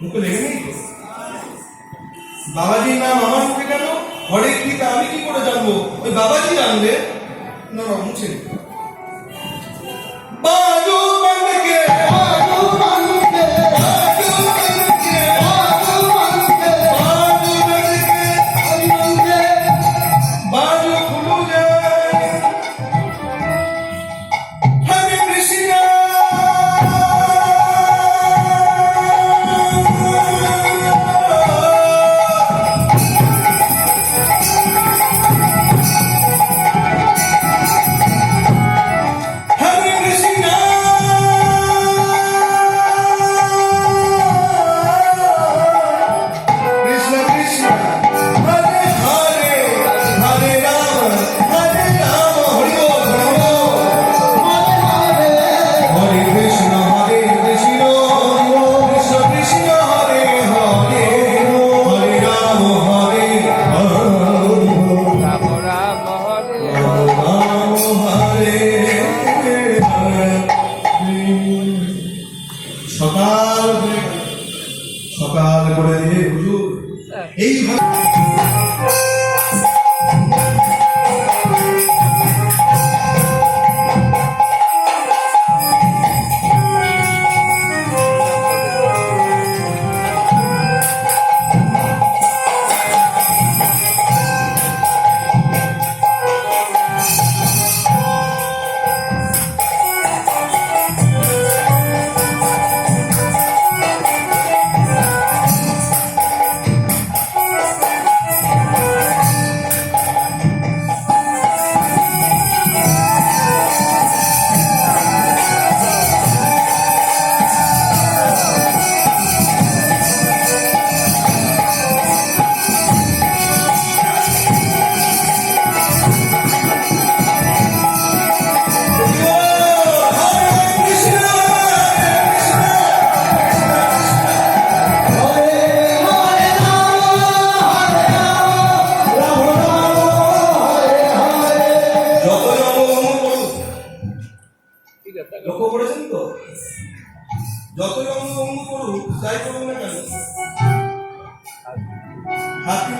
মুখে লেগে নেই তো? বাবাজির নাম আমার মুখে কেন হরেক গীতা আমি কি করে জানব ওই বাবাজি জানলে না না, মুছে। বাজু এইভাবে যত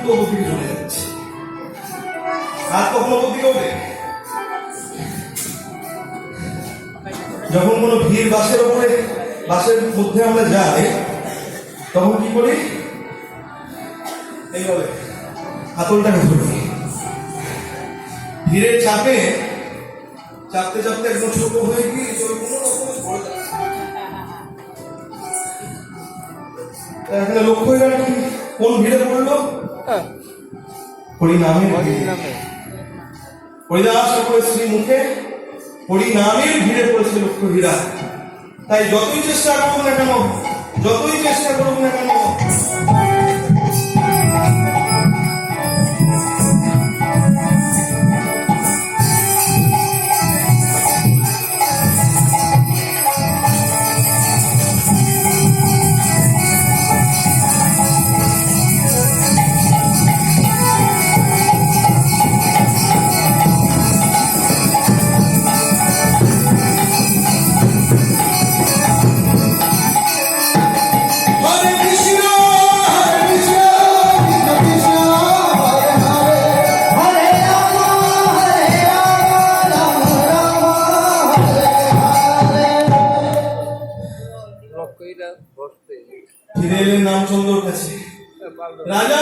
কিন্তু চলে যাচ্ছে হাত কখনো যখন কোনো ভিড় বাসের ওপরে বাসের মধ্যে আমরা যাই, তখন কি করি? এইভাবে হাতলটাকে ধরি। ভিড়ের চাপে, চাপতে চাপতে একদম ছোট হয়ে গিয়ে কোনো রকমে পড়ে তা এখানে লক্ষ্য? কোন ভিড়ে পড়ল? হরিনামে হরি নামে হরিদাস ঠাকুরের শ্রী মুখে হরিনামের ভিড়ে পড়েছে লক্ষ্য হীরা। তাই যতই চেষ্টা করুন না কেন যতই চেষ্টা করুন না কেন ফিরে এলেন রামচন্দ্রর কাছে। রাজা